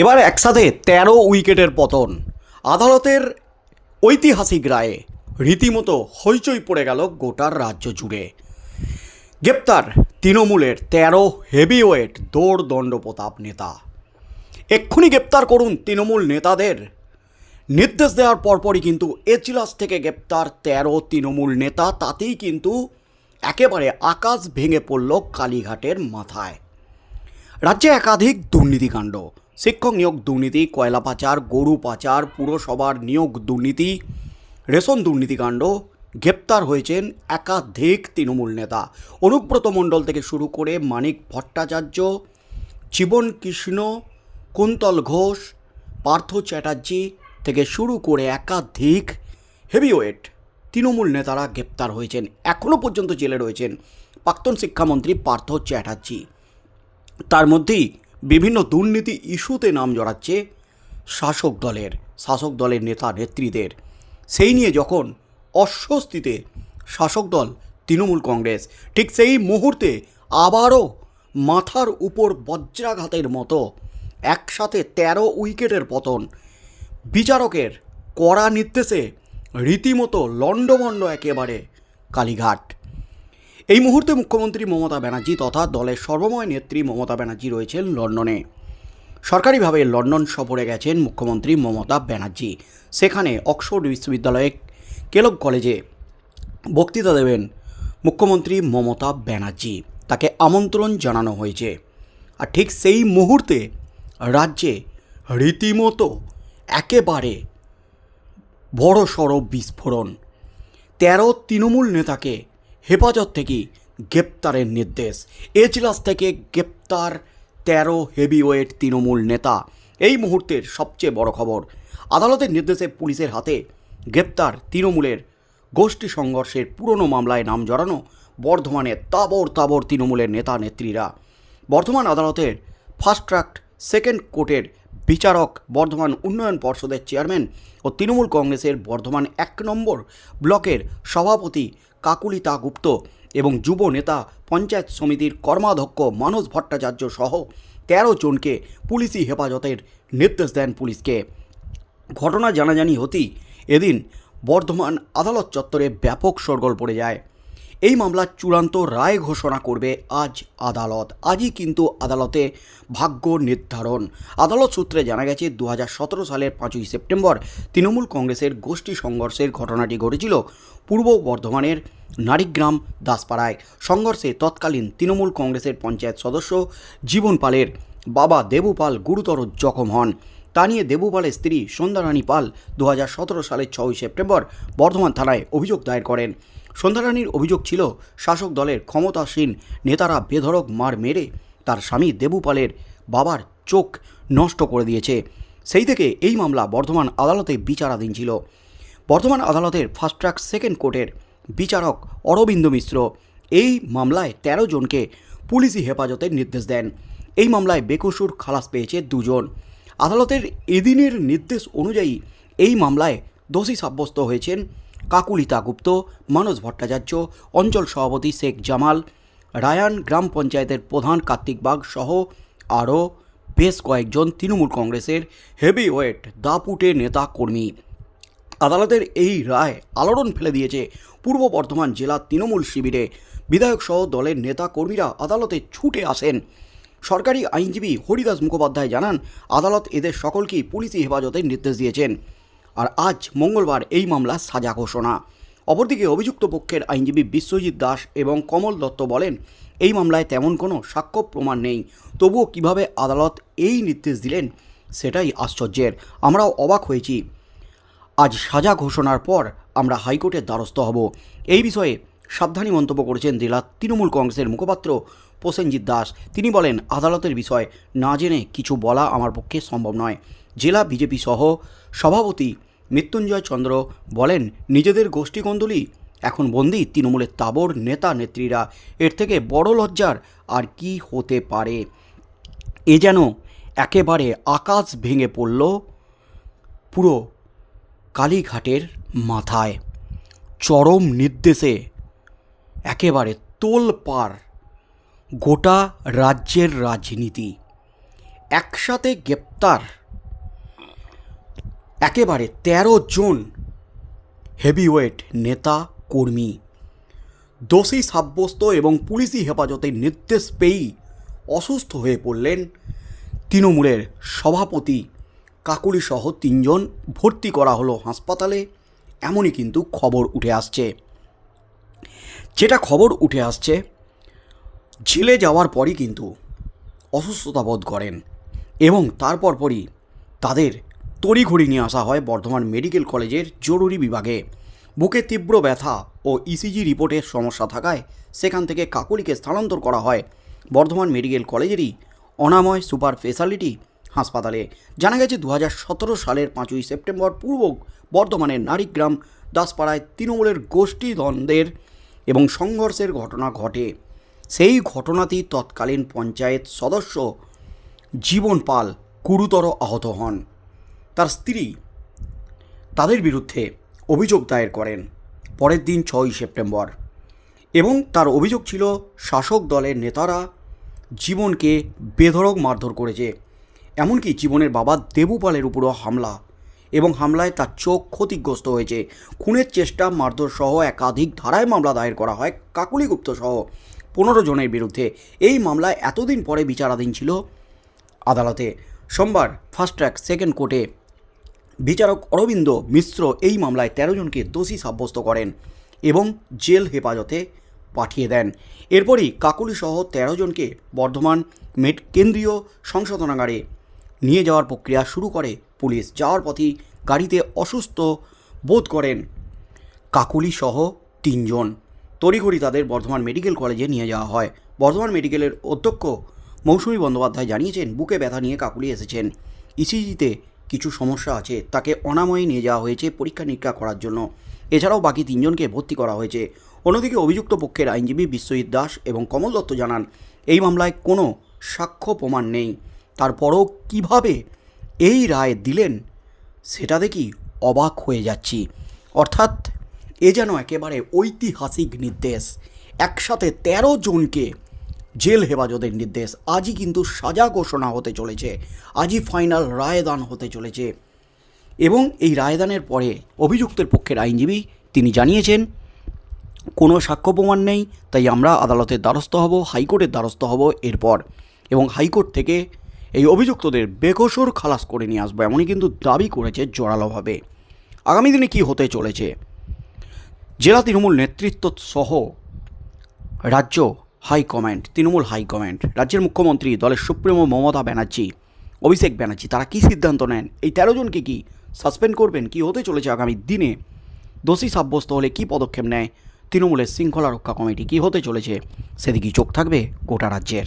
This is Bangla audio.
এবার একসাথে তেরো উইকেটের পতন। আদালতের ঐতিহাসিক রায়ে রীতিমতো হইচই পড়ে গেল গোটার রাজ্য জুড়ে। গ্রেপ্তার তৃণমূলের তেরো হেভিওয়েট দৌড় দণ্ড প্রতাপ নেতা। এক্ষুনি গ্রেপ্তার করুন তৃণমূল নেতাদের। নির্দেশ দেওয়ার পরপরই কিন্তু এজলাস থেকে গ্রেপ্তার তেরো তৃণমূল নেতা, তাতেই কিন্তু একেবারে আকাশ ভেঙে পড়ল কালীঘাটের মাথায়। রাজ্যে একাধিক দুর্নীতিকাণ্ড শিক্ষক নিয়োগ দুর্নীতি, কয়লা পাচার, গরু পাচার, পুরসভার নিয়োগ দুর্নীতি, রেশন দুর্নীতিকাণ্ড গ্রেপ্তার হয়েছেন একাধিক তৃণমূল নেতা। অনুব্রত মণ্ডল থেকে শুরু করে মানিক ভট্টাচার্য, জীবন কৃষ্ণ, কুন্তল ঘোষ, পার্থ চ্যাটার্জি থেকে শুরু করে একাধিক হেভিওয়েট তৃণমূল নেতারা গ্রেপ্তার হয়েছেন। এখনও পর্যন্ত জেলে রয়েছেন প্রাক্তন শিক্ষামন্ত্রী পার্থ চ্যাটার্জি। তার মধ্যেই বিভিন্ন দুর্নীতি ইস্যুতে নাম জড়াচ্ছে শাসক দলের শাসক দলের নেতা নেত্রীদের। সেই নিয়ে যখন অস্বস্তিতে শাসক দল তৃণমূল কংগ্রেস, ঠিক সেই মুহূর্তে আবারও মাথার উপর বজ্রাঘাতের মতো একসাথে তেরো উইকেটের পতন। বিচারকের কড়া নির্দেশে রীতিমতো লণ্ডভণ্ড একেবারে কালীঘাট। এই মুহূর্তে মুখ্যমন্ত্রী মমতা ব্যানার্জি তথা দলের সর্বময় নেত্রী মমতা ব্যানার্জি রয়েছেন লন্ডনে। সরকারিভাবে লন্ডন সফরে গেছেন মুখ্যমন্ত্রী মমতা ব্যানার্জি। সেখানে অক্সফোর্ড বিশ্ববিদ্যালয়ে কেলগ কলেজে বক্তৃতা দেবেন মুখ্যমন্ত্রী মমতা ব্যানার্জি। তাকে আমন্ত্রণ জানানো হয়েছে। আর ঠিক সেই মুহূর্তে রাজ্যে রীতিমতো একেবারে বড় সড়ো বিস্ফোরণ। তেরো তৃণমূল নেতাকে হেফাজত থেকে গ্রেপ্তারের নির্দেশ। এজলাস থেকে গ্রেপ্তার তেরো হেভিওয়েট তৃণমূল নেতা। এই মুহূর্তের সবচেয়ে বড় খবর, আদালতের নির্দেশে পুলিশের হাতে গ্রেপ্তার তৃণমূলের গোষ্ঠী সংঘর্ষের পুরনো মামলায় নাম জড়ানো বর্ধমানে তাবর তাবর তৃণমূলের নেতা নেত্রীরা। বর্ধমান আদালতের ফাস্ট ট্র্যাক সেকেন্ড কোর্টের বিচারক বর্ধমান উন্নয়ন পর্ষদের চেয়ারম্যান ও তৃণমূল কংগ্রেসের বর্ধমান এক নম্বর ব্লকের সভাপতি কাকুলিতা গুপ্ত এবং যুব নেতা পঞ্চায়েত সমিতির কর্মাধ্যক্ষ মানস ভট্টাচার্য সহ তেরো জনকে পুলিশি হেফাজতের নির্দেশ দেন পুলিশকে। ঘটনা জানাজানি হতেই এদিন বর্ধমান আদালত চত্বরে ব্যাপক সরগোল পড়ে যায়। এই মামলার চূড়ান্ত রায় ঘোষণা করবে আজ আদালত। আজই কিন্তু আদালতে ভাগ্য নির্ধারণ। আদালত সূত্রে জানা গেছে দু হাজার সতেরো সালের পাঁচই সেপ্টেম্বর তৃণমূল কংগ্রেসের গোষ্ঠী সংঘর্ষের ঘটনাটি ঘটেছিল পূর্ব বর্ধমানের নারীগ্রাম দাসপাড়ায়। সংঘর্ষে তৎকালীন তৃণমূল কংগ্রেসের পঞ্চায়েত সদস্য জীবন পালের বাবা দেবু পাল গুরুতর জখম হন। তা নিয়ে দেবুপালের স্ত্রী সন্ধ্যারানী পাল দু হাজার সতেরো সালের ছয়ই সেপ্টেম্বর বর্ধমান থানায় অভিযোগ দায়ের করেন। সন্ধ্যারানীর অভিযোগ ছিল, শাসক দলের ক্ষমতাসীন নেতারা বেধড়ক মার মেরে তার স্বামী দেবুপালের বাবার চোখ নষ্ট করে দিয়েছে। সেই থেকে এই মামলা বর্ধমান আদালতে বিচারাধীন ছিল। বর্ধমান আদালতের ফাস্ট ট্র্যাক সেকেন্ড কোর্টের বিচারক অরবিন্দ মিশ্র এই মামলায় ১৩ জনকে পুলিশি হেফাজতের নির্দেশ দেন। এই মামলায় বেকসুর খালাস পেয়েছে দুজন। আদালতের এদিনের নির্দেশ অনুযায়ী এই মামলায় দোষী সাব্যস্ত হয়েছেন কাকুলিতা গুপ্ত মানস ভট্টাচার্য, অঞ্চল সভাপতি শেখ জামাল, রায়ান গ্রাম পঞ্চায়েতের প্রধান কার্তিক বাগ সহ আরও বেশ কয়েকজন তৃণমূল কংগ্রেসের হেভিওয়েট দাপুটে নেতা কর্মী। আদালতের এই রায় আলোড়ন ফেলে দিয়েছে পূর্ব বর্ধমান জেলা তৃণমূল শিবিরে। বিধায়ক সহ দলের নেতা কর্মীরা আদালতে ছুটে আসেন। সরকারি আইনজীবী হরিদাস মুখোপাধ্যায় জানান, আদালত এদের সকলকেই পুলিশি হেফাজতের নির্দেশ দিয়েছেন। আর আজ মঙ্গলবার এই মামলা সাজা ঘোষণা। অপরদিকে অভিযুক্ত পক্ষের আইনজীবী বিশ্বজিৎ দাস এবং কমল দত্ত বলেন, এই মামলায় তেমন কোনো সাক্ষ্য প্রমাণ নেই। তবুও কীভাবে আদালত এই নির্দেশ দিলেন সেটাই আশ্চর্যের। আমরাও অবাক হয়েছি। আজ সাজা ঘোষণার পর আমরা হাইকোর্টের দ্বারস্থ হব। এই বিষয়ে সাবধানী মন্তব্য করেছেন জেলা তৃণমূল কংগ্রেসের মুখপাত্র প্রসেনজিৎ দাস। তিনি বলেন, আদালতের বিষয় না জেনে কিছু বলা আমার পক্ষে সম্ভব নয়। জেলা বিজেপি সহ সভাপতি মৃত্যুঞ্জয় চন্দ্র বলেন, নিজেদের গোষ্ঠীকন্দলই এখন বন্দি, তৃণমূলের তাবর নেতা নেত্রীরা, এর থেকে বড় লজ্জার আর কি হতে পারে? এ যেন একেবারে আকাশ ভেঙে পড়ল পুরো কালীঘাটের মাথায়। চরম নির্দেশে একেবারে তোলপাড় গোটা রাজ্যের রাজনীতি। একসাথে গ্রেপ্তার একেবারে তেরো জন হেভিওয়েট নেতা, কর্মী, দোষী সাব্যস্ত এবং পুলিশি হেফাজতের নির্দেশ পেয়েই অসুস্থ হয়ে পড়লেন তৃণমূলের সভাপতি কাকুলি সহ তিনজন। ভর্তি করা হলো হাসপাতালে, এমনই কিন্তু খবর উঠে আসছে। যেটা খবর উঠে আসছে জেলে যাওয়ার পরই কিন্তু অসুস্থতা বোধ করেন এবং তারপর পরই তাদের তড়িঘড়ি নিয়ে আসা হয় বর্ধমান মেডিকেল কলেজের জরুরি বিভাগে। বুকে তীব্র ব্যথা ও ইসিজি রিপোর্টের সমস্যা থাকায় সেখান থেকে কাকুলিকে স্থানান্তর করা হয়। বর্ধমান মেডিকেল কলেজেরই অনাময় সুপার স্পেশালিটি হাসপাতালে। জানা গেছে দু হাজার সতেরো সালের পাঁচই সেপ্টেম্বর পূর্ব বর্ধমানের নারীগ্রাম দাসপাড়ায় তৃণমূলের গোষ্ঠী দ্বন্দ্বের এবং সংঘর্ষের ঘটনা ঘটে। সেই ঘটনাতেই তৎকালীন পঞ্চায়েত সদস্য জীবন পাল গুরুতর আহত হন। তার স্ত্রী তাদের বিরুদ্ধে অভিযোগ দায়ের করেন পরের দিন ছয়ই সেপ্টেম্বর। এবং তার অভিযোগ ছিল, শাসক দলের নেতারা জীবনকে বেধড়ক মারধর করেছে। এমনকি জীবনের বাবা দেবুপালের উপরও হামলা এবং হামলায় তার চোখ ক্ষতিগ্রস্ত হয়েছে। খুনের চেষ্টা মারধর সহ একাধিক ধারায় মামলা দায়ের করা হয় কাকুলি গুপ্ত সহ পনেরো জনের বিরুদ্ধে। এই মামলায় এতদিন পরে বিচারাধীন ছিল আদালতে। সোমবার ফার্স্ট ট্র্যাক সেকেন্ড কোর্টে বিচারক অরবিন্দ মিশ্র এই মামলায় তেরো জনকে দোষী সাব্যস্ত করেন এবং জেল হেফাজতে পাঠিয়ে দেন। এরপরই কাকুলি সহ তেরো জনকে বর্ধমান মেট কেন্দ্রীয় সংশোধনাগারে নিয়ে যাওয়ার প্রক্রিয়া শুরু করে পুলিশ, যাওয়ার পথেই গাড়িতে অসুস্থ বোধ করেন কাকুলি সহ তিনজন তড়িঘড়ি তাদের বর্ধমান মেডিকেল কলেজে নিয়ে যাওয়া হয়। বর্ধমান মেডিকেলের অধ্যক্ষ মৌসুমী বন্দ্যোপাধ্যায় জানিয়েছেন, বুকে ব্যথা নিয়ে কাকুলি এসেছেন। ইসিজিতে কিছু সমস্যা আছে, তাকে অনাময়ে নিয়ে যাওয়া হয়েছে পরীক্ষা নিরীক্ষা করার জন্য। এছাড়াও বাকি তিনজনকে ভর্তি করা হয়েছে। অন্যদিকে অভিযুক্ত পক্ষের আইনজীবী বিশ্বজিৎ দাস এবং কমল দত্ত জানান, এই মামলায় কোনো সাক্ষ্য প্রমাণ নেই। তারপরও কীভাবে এই রায় দিলেন, সেটা দেখি অবাক হয়ে যাচ্ছি। অর্থাৎ এ যেন একেবারে ঐতিহাসিক নির্দেশ। একসাথে তেরো জনকে জেল হেফাজতের নির্দেশ। আজই কিন্তু সাজা ঘোষণা হতে চলেছে। আজই ফাইনাল রায়দান হতে চলেছে। এবং এই রায়দানের পরে অভিযুক্তের পক্ষের আইনজীবী তিনি জানিয়েছেন, কোনো সাক্ষ্য প্রমাণ নেই, তাই আমরা আদালতের দ্বারস্থ হব, হাইকোর্টের দ্বারস্থ হব এরপর। এবং হাইকোর্ট থেকে এই অভিযুক্তদের বেকসুর খালাস করে নিয়ে আসব, এমনই কিন্তু দাবি করেছে জোরালোভাবে। আগামী দিনে কি হতে চলেছে? জেলা তৃণমূল নেতৃত্ব সহ রাজ্য হাইকমান্ড তৃণমূল হাইকম্যান্ড রাজ্যের মুখ্যমন্ত্রী দলের সুপ্রিমো মমতা ব্যানার্জি, অভিষেক ব্যানার্জি, তারা কী সিদ্ধান্ত নেন? এই তেরো জনকে কি সাসপেন্ড করবেন? কি হতে চলেছে আগামী দিনে? দোষী সাব্যস্ত হলে কি পদক্ষেপ নেয়? তৃণমূলের শৃঙ্খলা রক্ষা কমিটি কি হতে চলেছে? সেদিকেই চোখ থাকবে গোটা রাজ্যের।